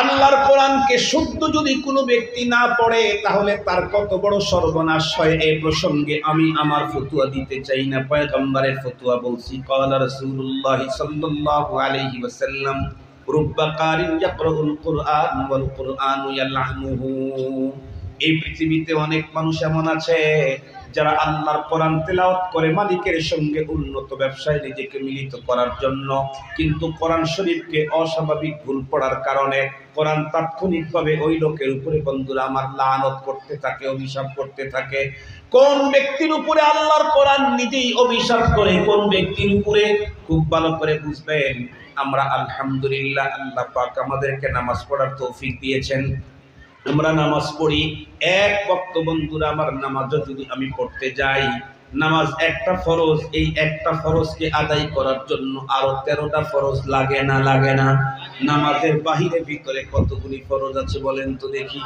আল্লাহর কোরআনকে শুদ্ধ যদি কোনো ব্যক্তি না পড়ে, তাহলে তার কত বড় সর্বনাশ হয়? এই প্রসঙ্গে আমি আমার ফতুয়া দিতে চাই না। পয়গম্বরের ফতুয়া বলছি। ক্বালা রাসূলুল্লাহ সাল্লাল্লাহু আলাইহি ওয়াসাল্লাম, রুব্বা কারিন ইয়াকরাউল কুরআন ওয়াল কুরআনু ইয়ালআনুহু। এই পৃথিবীতে অনেক মানুষ এমন আছে। যারা আল্লাহর কোরআন তেলাওয়াত করে মালিকের সঙ্গে উন্নত ব্যবসায় নিজেকে মিলিত করার জন্য, কিন্তু কোরআন শরীফকে অস্বাভাবিক ভুল পড়ার কারণে কোরআন তাৎক্ষণিকভাবে ওই লোকের উপরে বন্ধুরা আমার লানত করতে থাকে, অভিশাপ করতে থাকে। কোন ব্যক্তির উপরে আল্লাহর কোরআন নিজেই অভিশাপ করে, কোন ব্যক্তির উপরে? খুব ভালো করে বুঝবেন। আমরা আলহামদুলিল্লাহ আল্লাহ পাক আমাদেরকে নামাজ পড়ার তৌফিক দিয়েছেন। আমরা নামাজ পড়ি, এক বক্ত বন্ধুরা আমার নামাজও যদি আমি পড়তে যাই, নামাজ একটা ফরজ, এই একটা ফরজকে আদায় করার জন্য আরও তেরোটা ফরজ লাগে না লাগে না? নামাজের বাহিরে ভিতরে কতগুলি ফরজ আছে বলেন তো দেখি।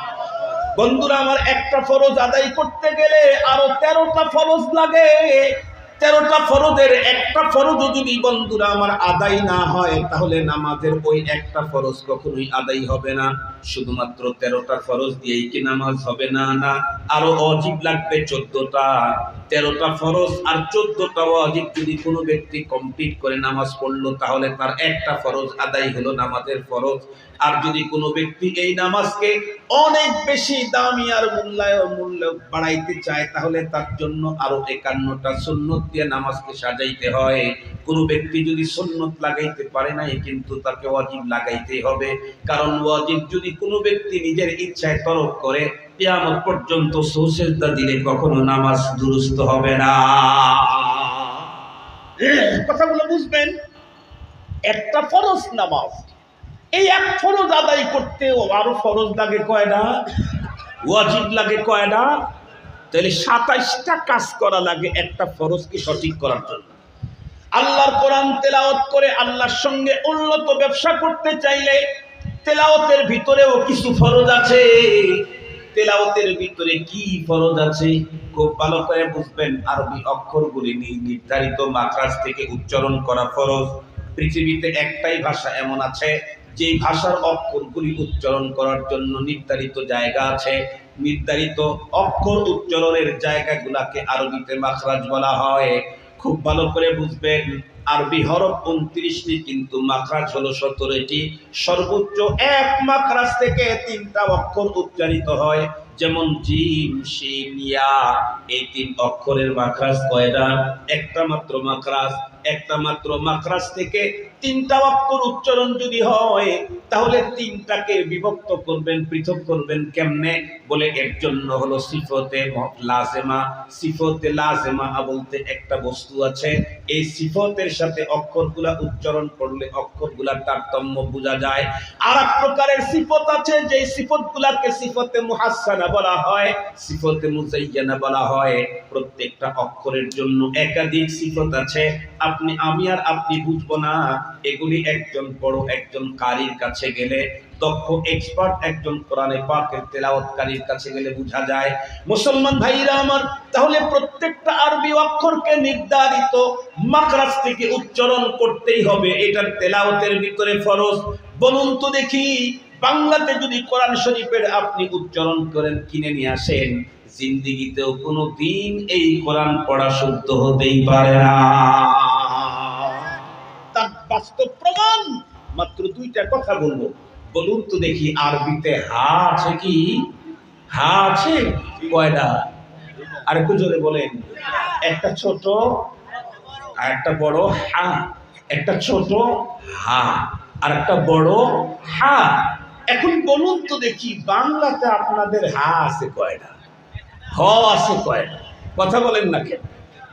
বন্ধুরা, আমার একটা ফরজ আদায় করতে গেলে আরও তেরোটা ফরজ লাগে। তেরোটা ফরজের একটা ফরজও যদি বন্ধুরা আমার আদায় না হয়, তাহলে নামাজের ওই একটা ফরজ কখনোই আদায় হবে না। শুধুমাত্র তেরোটা ফরজ দিয়েই কি নামাজ হবে না না? আরও অজীব লাগবে চোদ্দটা। তেরোটা ফরজ আর চোদ্দটা অজীব যদি কোনো ব্যক্তি কমপ্লিট করে নামাজ পড়ল, তাহলে তার একটা ফরজ আদায় হলো নামাজের ফরজ। আর যদি কোনো ব্যক্তি এই নামাজকে অনেক বেশি দামি আর মূল্যায় মূল্য বাড়াইতে চায়, তাহলে তার জন্য আরও একান্নটা সুন্নত দিয়ে নামাজকে সাজাইতে হয়। কোনো ব্যক্তি যদি সুন্নত লাগাইতে পারে নাই, কিন্তু তাকে ওয়াজিব লাগাইতে হবে। কারণ ওয়াজিব যদি কোনো ব্যক্তি নিজের ইচ্ছায় তরক করে, কিয়ামত পর্যন্ত সুসেজদা দিলে কখনো নামাজ দুরুস্ত হবে না। কথাগুলো বুঝবেন? একটা ফরজ নামাজ। এই এক ফরজ আদায় করতেও আরও ফরজ লাগে কয়টা ওয়াজিব লাগে কয়টা তাহলে সাতাইশটা কাজ করা লাগে, একটা ফরজকে সঠিক করার জন্য? আল্লাহর কোরআন তেলাওয়াত করে আল্লাহর সঙ্গে উন্নত ব্যবসা করতে চাইলে তেলাওয়াতের ভিতরেও কিছু ফরজ আছে। তেলাওয়াতের ভিতরে কি ফরজ আছে? খুব ভালো করে বুঝবেন, আরবি অক্ষরগুলি নির্ধারিত মাত্রাস থেকে উচ্চারণ করা ফরজ। পৃথিবীতে একটাই ভাষা এমন আছে যেই ভাষার অক্ষরগুলি উচ্চারণ করার জন্য নির্ধারিত জায়গা আছে, নির্ধারিত অক্ষর উচ্চারণের জায়গাগুলাকে আরবিতে মাখরাজ বলা হয়। খুব ভালো করে বুঝবেন, আরবি হরফ উনত্রিশটি কিন্তু মাখরাজ হলো সতেরোটি। সর্বোচ্চ এক মাখরাজ থেকে তিনটা অক্ষর উচ্চারিত হয়, যেমন জিম শিন ইয়া। এই তিন অক্ষরের মাখরাজ কয়টা? একটা মাত্র মাখরাজ একটা মাত্র মাখরাজ থেকে তিনটা অক্ষর উচ্চারণ যদি হয়, তাহলে তিনটাকে বিভক্ত করবেন, পৃথক করবেন কেমনে? বলে এর জন্য হলো সিফতে লাজেমা। সিফতে লাজেমা বলতে একটা বস্তু আছে। এই সিফতের সাথে অক্ষরগুলা উচ্চারণ করলে অক্ষরগুলার তারতম্য বোঝা যায়। আর এক প্রকারের সিফত আছে যে সিফতগুলাকে সিফতে মুহাসানা বলা হয়, সিফতে মুজাইয়ানা বলা হয়। প্রত্যেকটা অক্ষরের জন্য একাধিক সিফত আছে। আপনি, আমি আর আপনি বুঝব না। এগুলি একজন বড়, একজন কারীর কাছে গেলে দক্ষ এক্সপার্ট একজন কোরআনে পাকের তেলাওয়াতকারীর কাছে গেলে বোঝা যায়। মুসলমান ভাইরা আমার, তাহলে প্রত্যেকটা আরবি অক্ষরকে নির্ধারিত মাকরাজ থেকে উচ্চারণ করতেই হবে। এটার তেলাওয়াতের ভিতরে ফরজ। বলুন তো দেখি, বাংলাতে যদি কোরআন শরীফের আপনি উচ্চারণ করেন, কিনে নিয়ে আসেন, জিন্দিগিতেও কোনো দিন এই কোরআন পড়া শুদ্ধ হতেই পারে না। বাস্তব প্রমাণ। মাত্র দুইটা কথা বলব। বলুন তো দেখি, আরবিতে হা আছে কি? হা আছে? কয়টা? আর একটু জোরে বলেন। একটা ছোট আর একটা বড়, হা। একটা ছোট, হা। আর একটা বড়, হা। এখন বলুন তো দেখি, বাংলাতে আপনাদের হা আছে কয়টা? হ আছে কয়টা? কথা বলেন না কেন?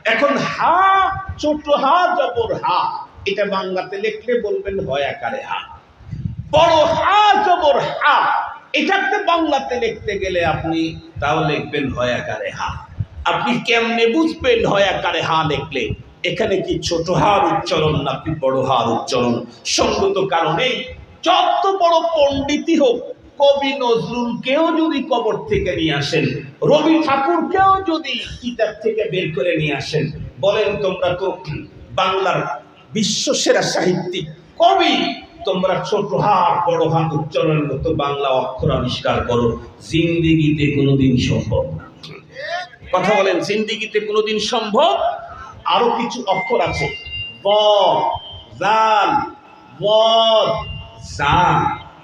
এখন হা, ছোট হা, জবর হা। এটা বাংলাতে লিখলে বলবেন হয় আকারে হা। বড় হা জবর হা। এটাতে বাংলাতে লিখতে গেলে আপনি তাও লিখবেন হয় আকারে হা। আপনি কেমনে বুঝবেন হয় আকারে হা লিখলে? এখানে কি ছোট হার উচ্চারণ নাকি বড় হার উচ্চারণ? সঙ্গত কারণেই যত বড় পণ্ডিতই হোক, কবি নজরুলকেও যদি কবর থেকে নিয়ে আসেন, রবি ঠাকুরকেও যদি কিতাব থেকে বের করে নিয়ে আসেন, বলেন তোমরা তো বাংলার বিশ্বসেরা সাহিত্যিক। কবি, তোমরা ছোট হাত, বড় হাত, উচ্চারণের মতো বাংলা অক্ষর আবিষ্কার করো। জিন্দিগিতে কোনোদিন সম্ভব না। কথা বলেন, জিন্দিগিতে কোনোদিন সম্ভব? আরও কিছু অক্ষর আছে।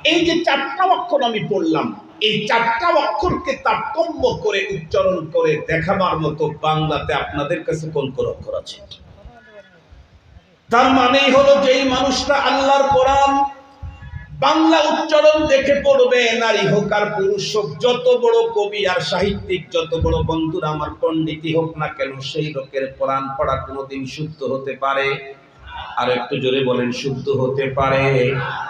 এই যে চারটা অক্ষর আমি পড়লাম, এই চারটা অক্ষরকে তারতম্য করে উচ্চারণ করে দেখাবার মতো বাংলাতে আপনাদের কাছে কোন কোন অক্ষর আছে? তার মানেই হলো যে এই মানুষটা আল্লাহর কোরআন, বাংলা উচ্চারণ দেখে পড়বে, নারী হোক আর পুরুষ হোক, যত বড় কবি আর সাহিত্যিক, যত বড় বন্ধুরা আমার পণ্ডিতই হোক না কেন, সেই লোকের কোরআন পড়া কোনোদিন শুদ্ধ হতে পারে? আর একটু জোরে বলেন, শুদ্ধ হতে পারে?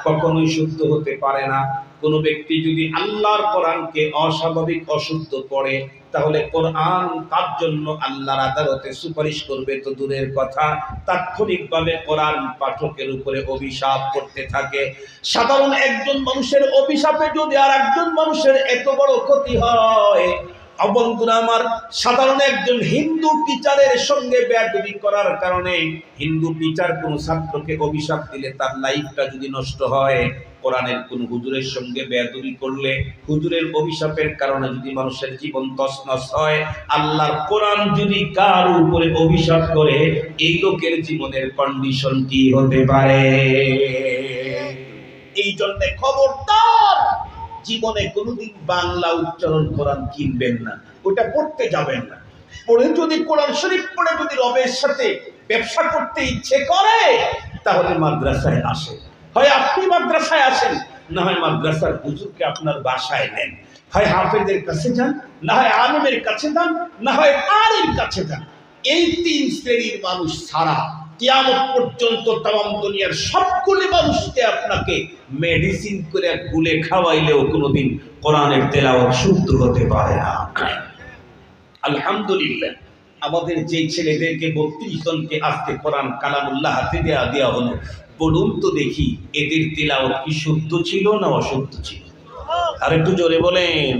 কখনোই শুদ্ধ হতে পারে না। কোনো ব্যক্তি যদি আল্লাহর কোরআনকে অস্বাভাবিক, অশুদ্ধ পড়ে তাহলে কোরআন তার জন্য আল্লাহর আদালতে সুপারিশ করবে তো দূরের কথা। তাৎক্ষণিকভাবে কোরআন পাঠকের উপরে অভিশাপ করতে থাকে। সাধারণ একজন মানুষের অভিশাপে যদি আর একজন মানুষের এত বড় ক্ষতি হয় অবন্ধুরা আমার, সাধারণ একজন হিন্দু টিচারের সঙ্গে ব্যাডবি করার কারণে হিন্দু টিচার কোনো ছাত্রকে অভিশাপ দিলে তার লাইফটা যদি নষ্ট হয় কোরআনের কোন হুজুরের সঙ্গে বেয়াদবি করলে হুজুরের অভিশাপের কারণে যদি মানুষের জীবন তছনছ হয়, আল্লাহর কোরআন যদি কার উপরে অভিশাপ করে, এই লোকের জীবনের কন্ডিশন কি হতে পারে? এই জন্য খবরদার! জীবনে কোনোদিন বাংলা উচ্চারণ কোরআন কিনবেন না, ওটা পড়তে যাবেন না। পড়ে যদি কোরআন শরীফ, পড়ে যদি রবের সাথে ব্যবসা করতে ইচ্ছে করে, তাহলে মাদ্রাসায় আসে। হয় আপনি মাদ্রাসায় আসেন, না হয় মাদ্রাসার হুজুরকে আপনার বাসায় নেন। হয় হাফেজের কাছে যান, না হয় আলমের কাছে যান, না হয় আলির কাছে যান। এই তিন শ্রেণির মানুষ ছাড়া কিয়ামত পর্যন্ত তাম দুনিয়ার সবগুলি মানুষকে আপনাকে মেডিসিন করে গুলে খাওয়াইলেও কোনোদিন কোরআনের তেলাওয়াত শুদ্ধ হতে পারে না। আলহামদুলিল্লাহ, আমাদের যে ছেলেদেরকে বত্রিশ জনকে আজকে কোরআন কালামুল্লাহ হাতে দেওয়া দেওয়া হলো বলুন তো দেখি, এদের তেলাওয়াত কি শুদ্ধ ছিল না অশুদ্ধ ছিল? আর একটু জোরে বলেন।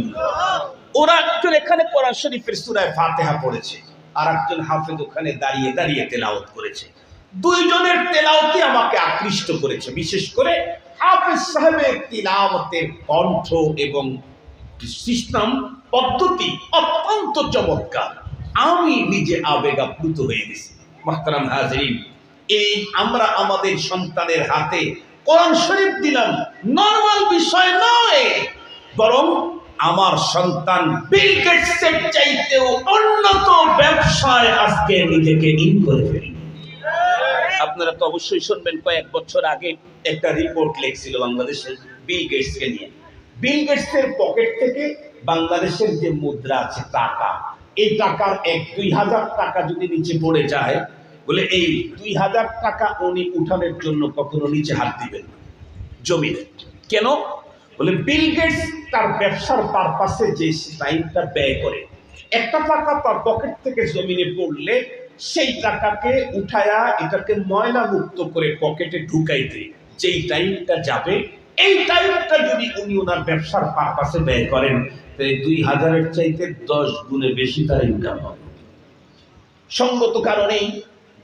ওরা একজন এখানে কোরআন শরীফের সুরায় ফাতেহা পড়েছে আর একজন হাফেজ ওখানে দাঁড়িয়ে দাঁড়িয়ে তেলাওয়াত করেছে। দুইজনের তেলাওতে আমাকে আকৃষ্ট করেছে, বিশেষ করে হাফেজ সাহেবের তিলাওয়াতের কণ্ঠ এবং সিস্টেম, পদ্ধতি অত্যন্ত চমৎকার। আমি নিজে আবেগ আপ্লুত হয়ে গেছি। মাহতারাম হাজরিন এই আমরা আমাদের সন্তানের হাতে কোরআন শরীফ দিলাম। নর্মাল বিষয় নয়, বরং আমার সন্তান বিল গেটসের চাইতেও উন্নত ব্যবসায় আজকে নিজেকে ইন করে ফেলি আপনারা তো অবশ্যই শুনবেন, কয়েক বছর আগে একটা রিপোর্ট লিখছিল বাংলাদেশের বিল গেটসকে নিয়ে। বিল গেটসের পকেট থেকে বাংলাদেশের যে মুদ্রা আছে টাকা, এই টাকার এক দুই হাজার টাকা যদি নিচে পড়ে যায় বলে, এই দুই হাজার টাকা উনি উঠানোর জন্য কখনো নিচে হাত দিবেন না, জমিনে। কেন? বলে, বিল গেটস তার ব্যবসার পারপাসে যে টাইমটা ব্যয় করে, একটা টাকা তার পকেট থেকে জমিনে পড়লে সেই টাকাকে উঠায়া এটাকে ময়লা মুক্ত করে পকেটে ঢুকাইতে যেই টাইমটা যাবে, এই টাইমটা যদি উনি ওনার ব্যবসার পারপাসে ব্যয় করেন, তাহলে দুই হাজারের চাইতে দশ গুণে বেশি তার ইনকাম হবে। সঙ্গত কারণেই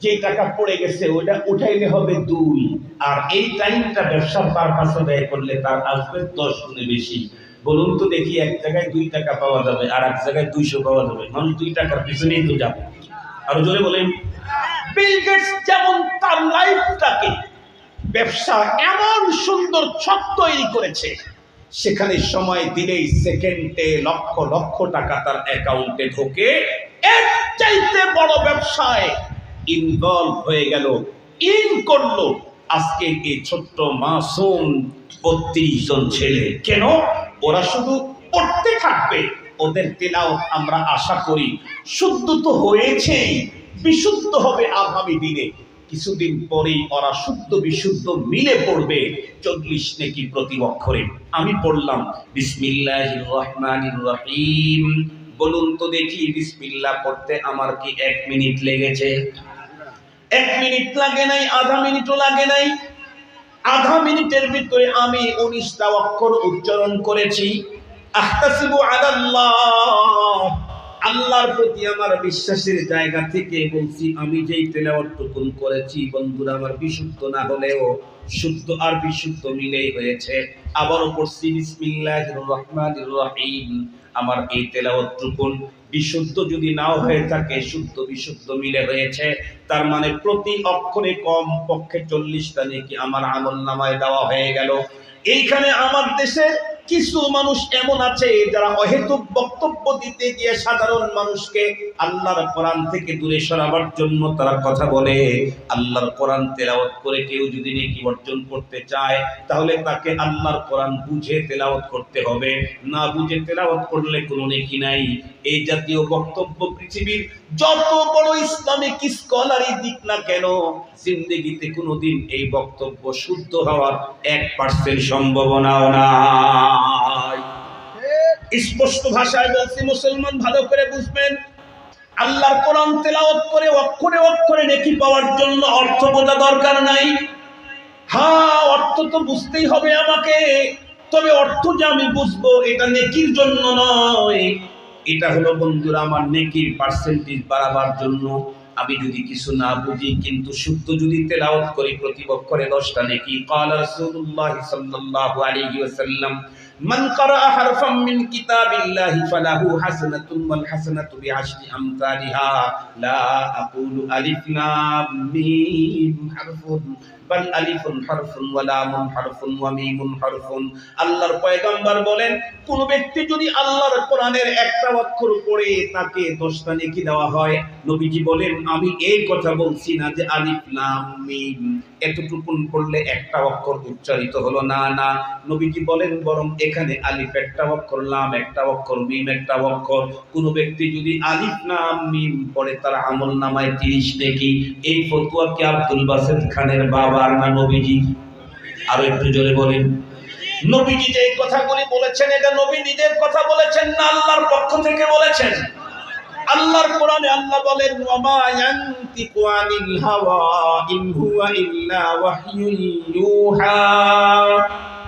যে টাকা পড়ে গেছে ওটা উঠাইলে হবে দুই। আর এই টাইমটা ব্যবসার পারপাসে ব্যয় করলে তার আসবে দশ গুণে বেশি। বলুন তো দেখি এক জায়গায় দুই টাকা পাওয়া যাবে, আর এক জায়গায় দুইশো পাওয়া যাবে। মানুষ দুই টাকার পিছনেই তো যাবে। আরও জোরে বলেন। যেমন তার লাইফটাকে ব্যবসা এমন সুন্দর ছক তৈরি করেছে, সেখানে সময় দিলেই সেকেন্ডে লক্ষ লক্ষ টাকা তার অ্যাকাউন্টে ঢোকে। এর চাইতে বড় ব্যবসায় ইনভলভ হয়ে গেল। ইন করল। আজকে এই ছোট্ট মাসুম বত্রিশ জন ছেলে। কেন? ওরা শুধু পড়তে থাকবে। ওদের তেলাও আমরা আশা করি শুদ্ধ তো হয়েছেই। বিশুদ্ধ হবে আগামী দিনে। কিছুদিন পরেই ওরা শুদ্ধ বিশুদ্ধ মিলে পড়বে চল্লিশ নেকি প্রতি অক্ষরে। আমি পড়লাম বিসমিল্লাহ রহমান রহিম। বলুন তো দেখি, বিসমিল্লাহ পড়তে আমার কি এক মিনিট লেগেছে? এক মিনিট লাগে নাই, আধা মিনিটও লাগে নাই। আধা মিনিটের ভিতরে আমি উনিশটা অক্ষর উচ্চারণ করেছি। আল্লাহর প্রতি আমার বিশ্বাসের জায়গা থেকে বলছি, আমি যেই তেলাওয়াতটুকুন করেছি, বন্ধুরা, আমার বিশুদ্ধ না হলেও শুদ্ধ আর বিশুদ্ধ মিলেই হয়েছে। আবার রহিম। আমার এই তেলাওয়াতটুকুন বিশুদ্ধ যদি নাও হয়ে থাকে, শুদ্ধ বিশুদ্ধ মিলে হয়েছে। তার মানে প্রতি অক্ষরে কম পক্ষে চল্লিশটা নাকি আমার আমল নামায় দেওয়া হয়ে গেল। এইখানে আমার দেশে কিছু মানুষ এমন আছে যারা অহেতুক বক্তব্য দিতে গিয়ে সাধারণ মানুষকে আল্লাহর কোরআন থেকে দূরে সরাবার জন্য তারা কথা বলে। আল্লাহর কোরআন তেলাওয়াত করে কেউ যদি নেকি অর্জন করতে চায়, তাহলে তাকে আল্লাহর কোরআন বুঝে তেলাওয়াত করতে হবে। না বুঝে তেলাওয়াত করলে কোনো নেকি নাই। এই জাতীয় বক্তব্য পৃথিবীর যত বড় ইসলামিক স্কলারই দিক না কেন, জিন্দগিতে কোনোদিন এই বক্তব্য শুদ্ধ হওয়ার এক পার্সেন্ট সম্ভাবনাও নাই। স্পষ্ট ভাষায় বলছি, মুসলমান ভালো করে বুঝবেন। আল্লাহর কোরআন তেলাওয়াত করে অক্ষরে অক্ষরে নেকি পাওয়ার জন্য অর্থ বোঝা দরকার নাই। হ্যাঁ অর্থ তো বুঝতেই হবে আমাকে। তবে অর্থ যে আমি বুঝব, এটা নেকির জন্য নয়। এটা হলো, বন্ধুরা, আমার নেকির পার্সেন্টেজ বাড়াবার জন্য। আমি যদি কিছু না বুঝি, কিন্তু শুদ্ধ যদি তেলাওয়াত করি, প্রতিপক্ষরে দশটা নেকি। কালা রাসূলুল্লাহ সাল্লাল্লাহু আলাইহি ওয়াসাল্লাম من قرأ حرفا من كتاب الله فله حسنة والحسنة بعشر أمثالها لا أقول ألف লাম মিম হারফুন। বাল আলিফুন হারফুন ওয়া লামুন হারফুন ওয়া মিমুন পয়গম্বর বলেন, কোন ব্যক্তি যদি আল্লাহর কোরআনের একটা অক্ষর পড়ে তাকে দশটা নেকি দেওয়া হয়। নবীজি বলেন, আমি এই কথা বলছি না যে আলিফ লাম মিম। এতটুকুন পড়লে একটা অক্ষর উচ্চারিত হলো না না। নবীজি বলেন, বরং এখানে আলিফ একটা অক্ষর, লাম একটা অক্ষর, মিম একটা অক্ষর। কোন ব্যক্তি যদি আলিফ লাম মিম পড়ে, তার আমল নামায় তিরিশ নেকি। এই ফতুয়া কি আব্দুল বাসেদ খানের বাবার না নবীজি? আরও একটু জোরে বলেন। নবীজি যে এই কথাগুলি বলেছেন, এটা নবী নিজের কথা বলেছেন না আল্লাহর পক্ষ থেকে বলেছেন? আল্লাহর কোরআনে আল্লাহ বলেন, ওয়ামা ইয়ানতিকু আনিল হাওয়া ইন হুয়া ইল্লা ওয়াহয়ুন ইউহা।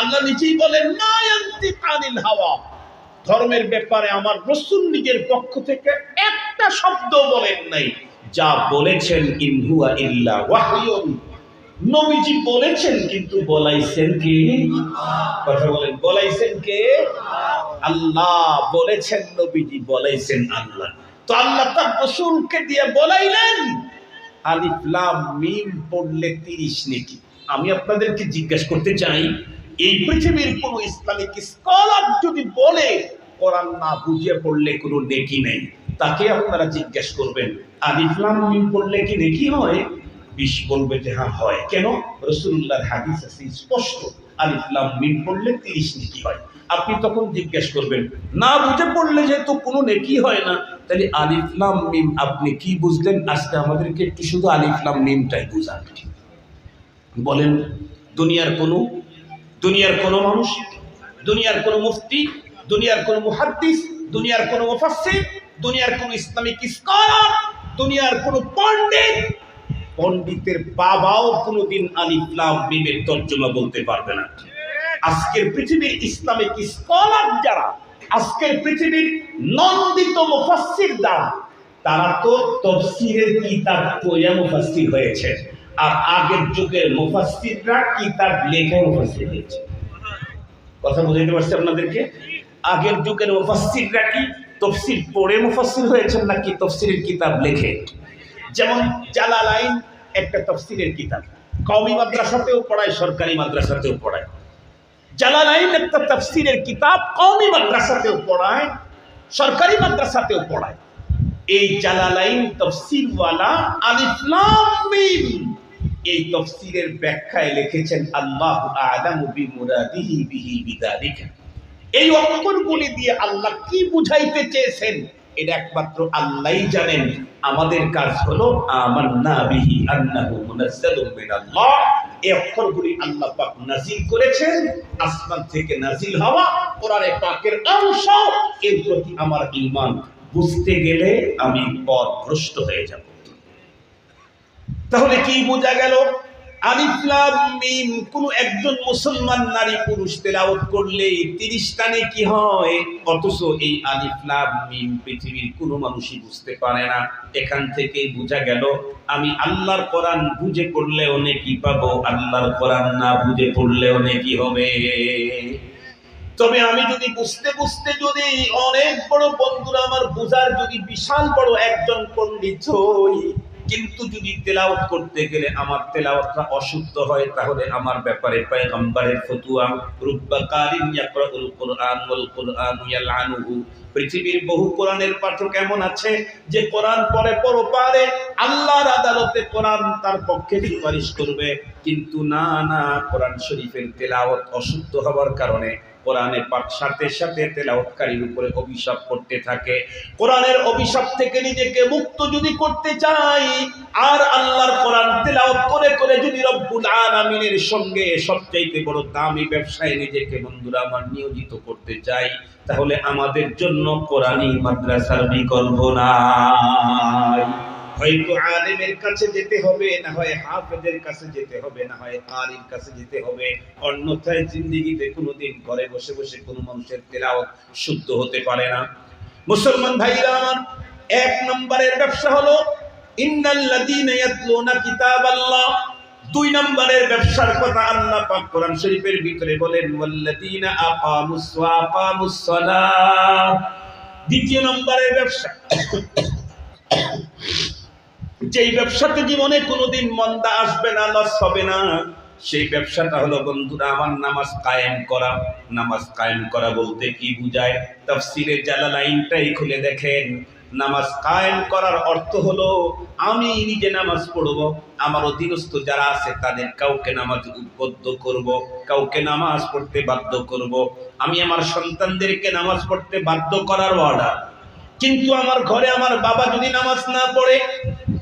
আল্লাহ নিজেই বলেন না কানিল হাওয়া। ধর্মের ব্যাপারে আমার রসুল নিজের পক্ষ থেকে একটা শব্দ বলেন নাই। যা বলেছেন ইনহুয়া ইল্লা ওয়াহয়ুন। নবীজি বলেছেন, কিন্তু বলাইছেন কি? কথা বলেন, বলাইছেন কে? আল্লাহ বলেছেন, নবীজি বলাইছেন আল্লাহ। তো আল্লাহ তার রসুলকে দিয়ে বলাইলেন, আলিফ লাম মিম পড়লে তিরিশ নাকি। আমি আপনাদেরকে জিজ্ঞেস করতে চাই এই পৃথিবীর কোন ইসলামিক স্কলার যদি বলে, কোরআন না বুঝিয়ে পড়লে কোনো নেকি নেই। তাকে আপনারা জিজ্ঞেস করবেন, আলিফ লাম মিম পড়লে কি নেকি হয়? বিশ বলবে যে হ্যাঁ হয়। কেন? রসুল্লাহর হাদিস আছে স্পষ্ট, আলিফ লাম মিম পড়লে তিরিশ নেকি হয়। আপনি তখন জিজ্ঞেস করবেন, না বুঝে পড়লে যেহেতু কোনো নেকি হয় না, তাহলে আলিফ লাম মিম আপনি কি বুঝলেন? আজকে আমাদেরকে একটু শুধু আলিফ লাম মিমটাই বুঝান। বলেন, দুনিয়ার কোনো দুনিয়ার কোনো মানুষ, দুনিয়ার কোনো মুফতি, দুনিয়ার কোনো মুহাদ্দিস, দুনিয়ার কোনো মুফাসসির, দুনিয়ার কোনো ইসলামিক স্কলার, দুনিয়ার কোনো পণ্ডিত। পণ্ডিতের বাবাও কোনোদিন আলিফ লাম মিমের তর্জমা বলতে পারবে না। আজকের পৃথিবীর ইসলামিক স্কলার যারা, আজকের পৃথিবীর নন্দিত মুফাসসির দ্বারা তারা তো তফসিরের কিতাব পড়ে মুফাসসির হয়েছে। আর আগের যুগের মুফাসসিররা কিতাব লেখে মুফাসসির হয়েছে? কথা বুঝাইতে পারছি আপনাদেরকে? আগের যুগের মুফাসসিররা কি তফসির পড়ে মুফাসসির হয়েছেন নাকি তফসিরের কিতাব লেখে? যেমন জালালাইন একটা তফসিরের কিতাব। কওমি মাদ্রাসাতেও পড়ায়, সরকারি মাদ্রাসাতেও পড়ায়। জালালাইন একটা তফসিরের কিতাব কওমি মাদ্রাসাতেও পড়ায়, সরকারি মাদ্রাসাতেও পড়ায়। এই জালালাইন তফসিরওয়ালা আলিফ লাম মিম। এই তফসিরের ব্যাখ্যায় লিখেছেন, আল্লাহ আলামু বিমুরাদিহি বিহি বিদালিকা। এই অক্ষরগুলি দিয়ে আল্লাহ কি বুঝাইতে চেয়েছেন? এটা একমাত্র আল্লাহই জানেন। আমাদের কাজ হলো, আমান্না বিহি আন্নাহু মুনাজ্জালুম মিনাল্লাহ। এই অক্ষরগুলি আল্লাহ পাক নাজিল করেছেন, আসমান থেকে নাজিল হওয়া কোরআনে পাকের অংশ। এর প্রতি আমার ঈমান বুঝতে গেলে আমি পথ ভ্রষ্ট হয়ে যাব। তাহলে কি বোঝা গেল? আলিফলাম মিম, কোন একজন মুসলমান নারী পুরুষ তেলাওয়াত করলে তিরিশ টানে কি হয়? অথচ এই আলিফলাম মিম পৃথিবীর কোনো মানুষই বুঝতে পারে না। এখান থেকে বোঝা গেল, আমি আল্লাহর কোরআন বুঝে পড়লেও নেকি পাবো, আল্লাহর কোরআন না বুঝে পড়লেও নেকি হবে। তবে আমি যদি বুঝতে বুঝতে যদি অনেক বড় বন্ধুরা আমার বুঝার যদি বিশাল বড় একজন পণ্ডিত হই কিন্তু যদি তেলাওয়াত করতে গেলে আমার তেলাওয়াতটা অশুদ্ধ হয়, তাহলে আমার ব্যাপারে পয়গম্বরের ফতুয়া। রুব্বা ইয়াকরাউল কুরআন ওয়াল কুরআন ইয়ালআনুহু। পৃথিবীর বহু কোরআনের পাঠক এমন আছে যে কোরআন পরে পরো পারে আল্লাহর আদালতে কোরআন তার পক্ষে সুপারিশ করবে। কিন্তু না না, কোরআন শরীফের তেলাওয়াত অশুদ্ধ হওয়ার কারণে কোরআনে পাক সাথে সাথে তেলাওয়াতকারীর উপরে অভিশাপ করতে থাকে। কোরআনের অভিশাপ থেকে নিজেকে মুক্ত যদি করতে চাই, আর আল্লাহর কোরআন তেলাওয়াত করে করে যদি রব্বুল আলামিনের সঙ্গে সবচাইতে বড় দামি ব্যবসায় নিজেকে বন্ধুরা আমার নিয়োজিত করতে চাই, তাহলে আমাদের জন্য কোরআনই মাদ্রাসার বিকল্প নাই। হয়তো আলেমের কাছে যেতে হবে, না হয় হাফেজের কাছে যেতে হবে, না হয় কারির কাছে যেতে হবে। অন্যথায় জিন্দিগিতে কোনোদিন ঘরে বসে বসে কোনো মানুষের তেলাওয়াত শুদ্ধ হতে পারে না। মুসলমান ভাইরা এক নম্বরের ব্যবসা হলো, ইন্নাল্লাযীনা ইয়াতলুনা কিতাবাল্লাহ। দুই নম্বরের ব্যবসার কথা আল্লাহ পাক কোরআন শরীফের ভিতরে বলেন, ওয়াল্লাযীনা আকামুস ওয়া আকামুস সালাহ দ্বিতীয় নম্বরের ব্যবসা যেই ব্যবসাতে জীবনে কোনোদিন মন্দা আসবে না, লস হবে না, সেই ব্যবসাটা হলো, বন্ধুরা, আমার নামাজ কায়েম করা। নামাজ কায়েম করা বলতে কি বুঝায়? তাফসিরে জালালাইনটাই খুলে দেখেন। নামাজ কায়েম করার অর্থ হলো, আমি নিজে নামাজ পড়ব আমার অধীনস্থ যারা আছে তাদের কাউকে নামাজ উদ্বুদ্ধ করব, কাউকে নামাজ পড়তে বাধ্য করব। আমি আমার সন্তানদেরকে নামাজ পড়তে বাধ্য করার অর্ডার কিন্তু আমার ঘরে আমার বাবা যদি নামাজ না পড়ে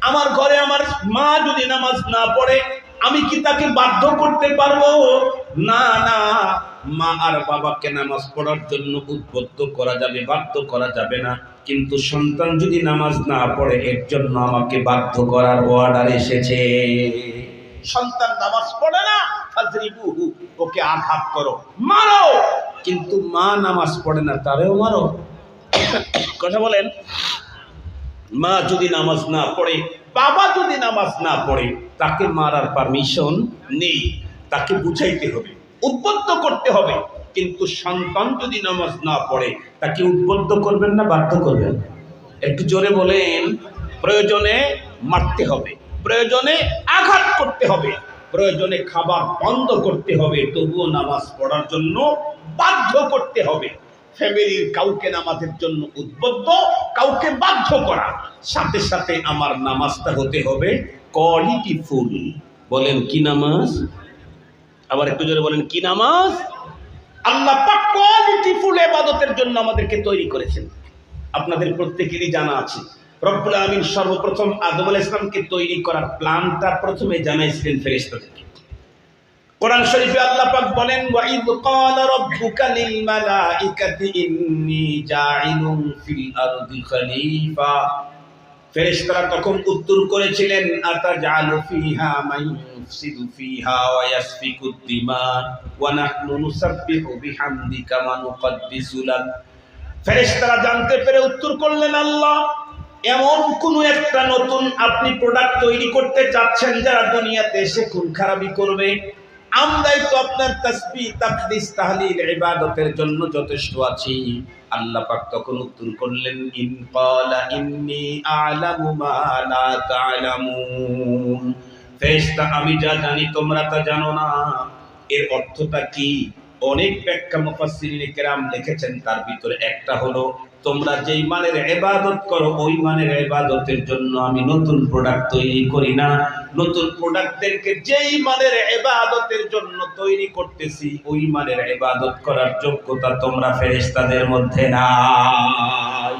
আমার ঘরে আমার মা যদি নামাজ না পড়ে আমি কি তাকে বাধ্য করতে পারব? না না মা আর বাবাকে নামাজ পড়ার জন্য উদ্বুদ্ধ করা যাবে বাধ্য করা যাবে না। কিন্তু সন্তান যদি নামাজ না পড়ে এর জন্য আমাকে বাধ্য করার অর্ডার এসেছে। সন্তান নামাজ পড়ে না ওকে আঘাত করো মারো। কিন্তু মা নামাজ পড়ে না তারেও মারো। কথা বলেন। মা যদি নামাজ না পড়ে, বাবা যদি নামাজ না পড়ে, তাকে মারার পারমিশন নেই। তাকে বুঝাইতে হবে, উদ্বুদ্ধ করতে হবে। কিন্তু সন্তান যদি নামাজ না পড়ে, তাকে উদ্বুদ্ধ করবেন না বাধ্য করবেন একটু জোরে বলেন, প্রয়োজনে মারতে হবে, প্রয়োজনে আঘাত করতে হবে, প্রয়োজনে খাবার বন্ধ করতে হবে, তবুও নামাজ পড়ার জন্য বাধ্য করতে হবে। ফ্যামিলির কাউকে নামাজের জন্য উদ্বুদ্ধ, কাউকে বাধ্য করা। সাথে সাথে আমার নামাজটা হতে হবে কোয়ালিটি ফুল বলেন, কি নামাজ? আবার একটু জোরে বলেন, কি নামাজ? আল্লাহ পাক কোয়ালিটি ফুল ইবাদতের জন্য আমাদেরকে তৈরি করেছেন। আপনাদের প্রত্যেকেরই জানা আছে, রব্বুল আমিন সর্বপ্রথম আদম আলাইহিস ইসলামকে তৈরি করার প্ল্যানটা প্রথমে জানাইছিলেন ফেরেশতাদেরকে। কোরআন শরীফে আল্লাহ পাক বলেন ওয়া ইদ ক্বালা রাব্বুকা লিল মালাইকাতি ইন্নী জাইলুন ফিল আরদি খলিফা। ফেরেশতারা তখন উত্তর করেছিলেন আতাজালু ফিহা মান ইউফসিদু ফিহা ওয়া ইয়াসফিকু দিমা ওয়া নাহনু নুসাব্বিহু বিহামদিকা ওয়া নুকদ্দিসু লাক। ফেরেশতারা জানতে পেরে উত্তর করলেন, আল্লাহ, এমন কোন একটা নতুন আপনি প্রোডাক্ট তৈরি করতে চাচ্ছেন যারা দুনিয়াতে এসে খুন খারাপি করবে? আমরাই তো আপনার তাসবি, তাকদিস, তাহলিল, ইবাদতের জন্য যথেষ্ট আছি। আল্লাহ পাক তখন উত্তর করলেন, ইন ক্বালা ইন্নী আ'লামু মা লা তা'লামুন। ফেরেশতা, আমি যা জানি তোমরা তা জানো না। এর অর্থটা কি? অনেক ব্যাখ্যা মুফাসসিরিন কেরাম লিখেছেন, তার ভিতরে একটা হলো, তোমরা যেই মানের ইবাদত করো, ওই মানের ইবাদতের জন্য আমি নতুন প্রোডাক্ট তৈরি করি না। নতুন প্রোডাক্টদেরকে যেই মানের ইবাদতের জন্য তৈরি করতেছি, ওই মানের ইবাদত করার যোগ্যতা তোমরা ফেরেশতাদের মধ্যে নাই।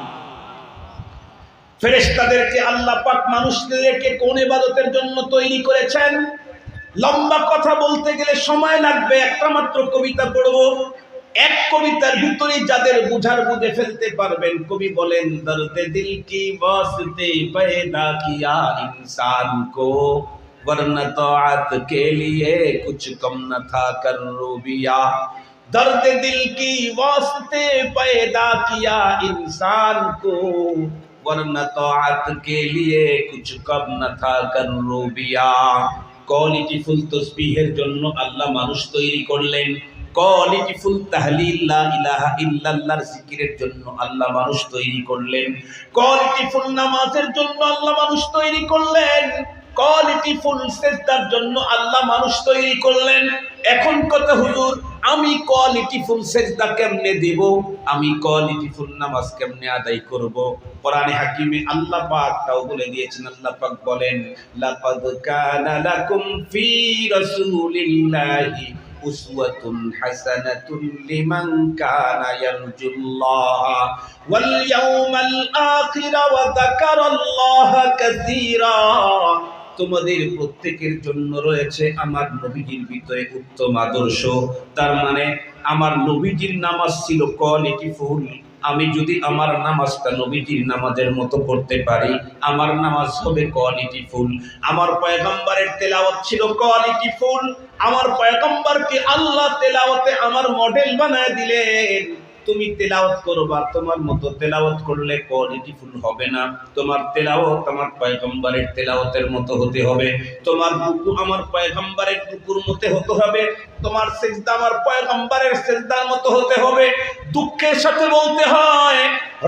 ফেরেশতাদেরকে আল্লাহ পাক মানুষদেরকে কোন ইবাদতের জন্য তৈরি করেছেন? লম্বা কথা বলতে গেলে সময় লাগবে, একটা মাত্র কবিতা পড়ব। এক কবিতার ভিতরে যাদের বুঝার বুঝে ফেলতে পারবেন কবি বলেন দর্দে দিল কি বাসতে पैदा किया इंसान को वरना तौआत के लिए कुछ कम न था करूबिया दर्द दिल की वास्ते पैदा किया इंसान को वरना तौआत के लिए कुछ कम न था करूबिया কোয়ালিটি ফুল তসবিহের জন্য আল্লাহ মানুষ তৈরি করলেন কোয়ালিটি ফুল তাহলিল লা ইলাহা ইল্লাল্লাহর জিকিরের জন্য আল্লাহ মানুষ তৈরি করলেন। কোয়ালিটি ফুল নামাজের জন্য আল্লাহ মানুষ তৈরি করলেন। সেজদার জন্য আল্লাহ মানুষ তৈরি করলেন। এখন কথা হুজুর, আমি কোয়ালিটি ফুল সেজদা কেমনে দেব? আমি কোয়ালিটি ফুল নামাজ কেমনে আদায় করব? কোরআনে হাকিমে আল্লাহ পাক তাও বলে দিয়েছেন, আল্লাহ পাক বলেন, লাকাদ কানা লাকুম ফি রাসূলিল্লাহি উসওয়াতুন হাসানাতুন লিমান কানা ইয়ারজুল্লাহ ওয়াল ইয়াউমাল আখির ওয়া যাকারাল্লাহ কাসীরা। তোমাদের প্রত্যেকের জন্য রয়েছে আমার নবীজির ভিতরে উত্তম আদর্শ। তার মানে আমার নবীজির নামাজ ছিল কোয়ালিটি ফুল আমি যদি আমার নামাজটা নবীটির নামাজের মতো করতে পারি, আমার নামাজ হবে কোয়ালিটি ফুল আমার পয়গম্বরের তেলাওয়াত ছিল কোয়ালিটি ফুল আমার পয়গম্বরকে আল্লাহ তেলাওয়াতে আমার মডেল বানায় দিলেন। তুমি তেলাওয়াত করবা তোমার মতো তেলাওয়াত করলে কোয়ালিটি ফুল হবে না। তোমার তেলাওয়াত আমার পয়গম্বরের তেলাওয়াতের মতো হতে হবে। তোমার রুকু আমার পয়গম্বরের রুকুর মতো হতে হবে। তোমার সেজদা আমার পয়গম্বরের সেজদার মতো হতে হবে। দুঃখের সাথে বলতে হয়,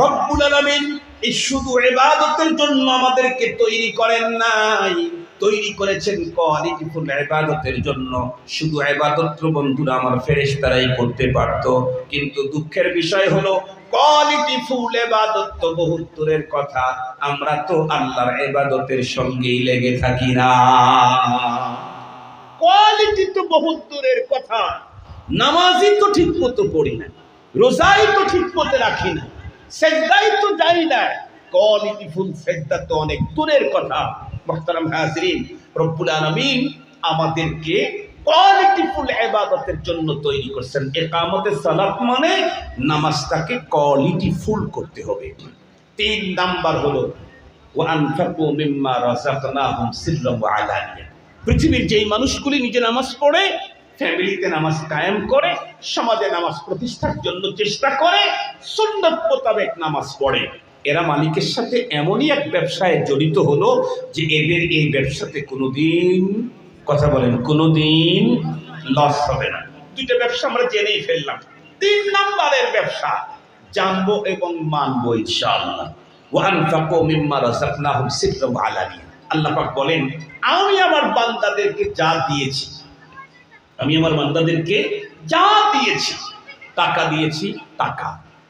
রব্বুল আলামিন এই শুধু ইবাদতের জন্য আমাদেরকে তৈরি করেন নাই। তৈরি করেছেন কোয়ালিটি ফুল ইবাদতের জন্য। শুধু ইবাদত বন্ধুরা, আমার ফেরেশতারাই করতে পারত। কিন্তু দুঃখের বিষয় হলো কোয়ালিটি ফুল ইবাদত তো বহুত কথা। আমরা তো আল্লাহর ইবাদতের সঙ্গেই লেগে থাকি না। কোয়ালিটি তো বহুত কথা। নামাজই তো ঠিক মতো পড়ি না, রোজাই তো ঠিক মতো রাখি না, সেজদাই তো যাই না। কোয়ালিটি ফুল, সেজদা তো অনেক দূরের কথা। মোহতারাম হাজরিন, রব্বুল আলামিন আমাদেরকে কোয়ালিটি ফুল ইবাদতের জন্য তৈরি করছেন। একামতের সালাত মানে নামাজটাকে কোয়ালিটি ফুল করতে হবে। তিন নাম্বার হলো পৃথিবীর যেই মানুষগুলি নিজে নামাজ পড়ে, ফ্যামিলিতে নামাজ কায়েম করে, সমাজে নামাজ প্রতিষ্ঠার জন্য চেষ্টা করে, সুন্নত মোতাবেক নামাজ পড়ে। এরা মালিকের সাথে এমনই এক ব্যবসায় জড়িত হলো যে এদের এই ব্যবসাতে কোনোদিন, কথা বলেন, কোনোদিন লস হবে না। দুইটা ব্যবসা আমরা জেনেই ফেললাম। তিন নাম্বারের ব্যবসা, জানব এবং মানবো ইনশাআল্লাহ। ওয়ানফাকু মিম্মা রাযাকনাহুম সিররাম ওয়া আলানিয়া। আল্লাহ পাক বলেন, আমি আমার বান্দাদেরকে যা দিয়েছি, আমি আমার বান্দাদেরকে যা দিয়েছি, টাকা দিয়েছি, টাকা।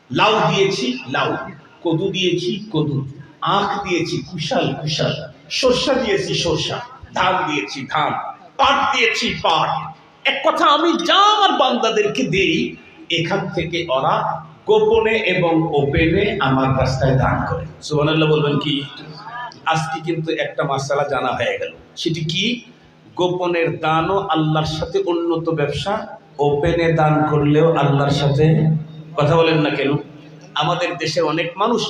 লাউ দিয়েছি, লাউ। কদু দিয়েছি, কদু। আখ দিয়েছি, কুশাল কুশাল। সর্ষা দিয়েছি, সর্ষা। ধান দিয়েছি, ধান। পাট দিয়েছি, পাট। এক কথা আমি যা আমার বান্দাদেরকে দেই, এখান থেকে ওরা গোপনে এবং ওপেনে আমার রাস্তায় দান করে। সুবহানাল্লাহ বলবেন কি? আজকে কিন্তু একটা মাসালা জানা হয়ে গেল। সেটি কি? গোপনের দানও আল্লাহর সাথে উন্নত ব্যবসা, ওপেনে দান করলেও আল্লাহর সাথে কথা বলেন না কেন? আমাদের দেশের অনেক মানুষ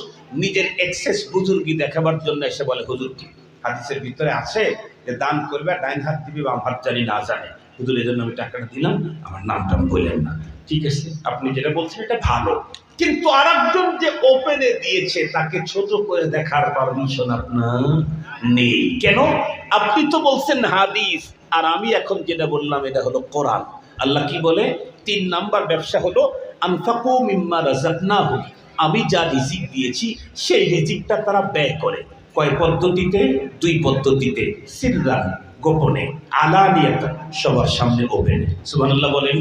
নিজের এক্সেস বুজুর্গি দেখাবার জন্য এসে বলে, হুজুর কি হাদিসের ভিতরে আছে যে দান করবে, ডাইন হাত দিবি বাম হাত জানি না জানে? হুজুর, এই জন্য আমি টাকাটা দিলাম, আমার নামটা বললেন না। ঠিক আছে, আপনি যেটা বলছেন এটা ভালো। কিন্তু আরেকজন যে ওপেনে দিয়েছে, তাকে ছোট করে দেখার পারমিশন আপনার নেই। কেন? আপনি তো বলছেন হাদিস, আর আমি এখন যেটা বললাম, এটা হলো কোরআন। আল্লাহ কি বলে? তিন নাম্বার ব্যবসা হলো, আনফাকু মিম্মা রাজাকনাহু আমি যা রিজিক দিয়েছি, সেই রিজিকটা তারা ব্যয় করে। কয় পদ্ধতিতে? দুই পদ্ধতিতে। সিররান গোপনে আলানিয়াত সবার সামনে ওপেনে। সুবহানাল্লাহ বলেন।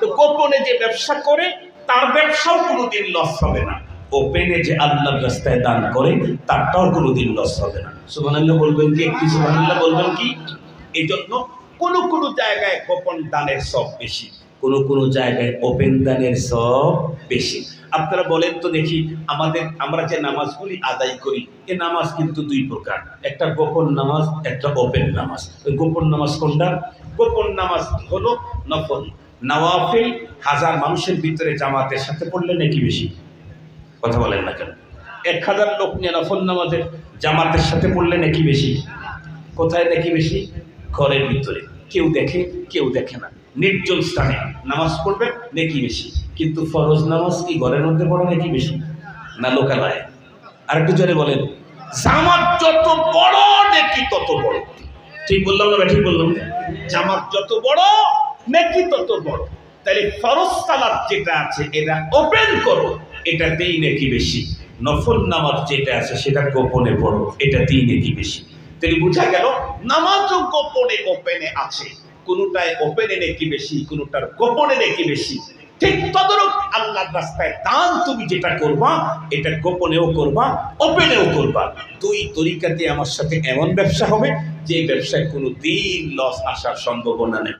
তো গোপনে যে ব্যবসা করে, তার ব্যবসাও কোনোদিন লস হবে না। ওপেনে যে আল্লাহর রাস্তায় দান করে, তারটাও কোনোদিন লস হবে না। সুবহানাল্লাহ বলবেন কি? একটি সুবহানাল্লাহ বলবেন কি? এই জন্য কোনো কোনো জায়গায় গোপন দানের সব বেশি। কোনো কোনো জায়গায় ওপেন দানের সব বেশি। আপনারা বলেন তো দেখি, আমাদের, আমরা যে নামাজগুলি আদায় করি, এ নামাজ কিন্তু দুই প্রকার। একটা গোপন নামাজ, একটা ওপেন নামাজ। গোপন নামাজ কোনটা? গোপন নামাজ হলো নফল, নওয়াফিল, হাজার মানুষের ভিতরে জামাতের সাথে পড়লে নাকি বেশি? কথা বলেন না কেন? এক হাজার লোক নিয়ে নফল নামাজের জামাতের সাথে পড়লে নাকি বেশি? কোথায় নাকি বেশি? ঘরের ভিতরে। কেউ দেখে কেউ দেখে না। নির্জন স্থানে নামাজ পড়বে, নাকি বেশি। কিন্তু ফরজ নামাজ কি ঘরের মধ্যে পড়ে, নাকি বেশি? না লোকালয়? আর একটু জোরে বলেন। জামাত যত বড়, নেকি তত বড়। ঠিক বললাম না ঠিক বললাম জামাত যত বড়, নাকি তত বড়। তাহলে ফরজ সালাত যেটা আছে, এটা ওপেন করো। এটাতেই নাকি বেশি। নফল নামাজ যেটা আছে, সেটা গোপনে পড়ো। এটাতেই নেকি বেশি। তাহলে বোঝা গেল, নামাজও গোপনে, ওপেনে আছে। কোনোটায় ওপেনে নাকি বেশি, কোনোটার গোপনে নাকি বেশি। ঠিক তদরূপ আল্লাহর রাস্তায় দান তুমি যেটা করবা, এটা গোপনেও করবা ওপেনেও করবা। দুই তরিকাতে আমার সাথে এমন ব্যবসা হবে যে ব্যবসায় কোনো দিন লস আসার সম্ভাবনা নেই।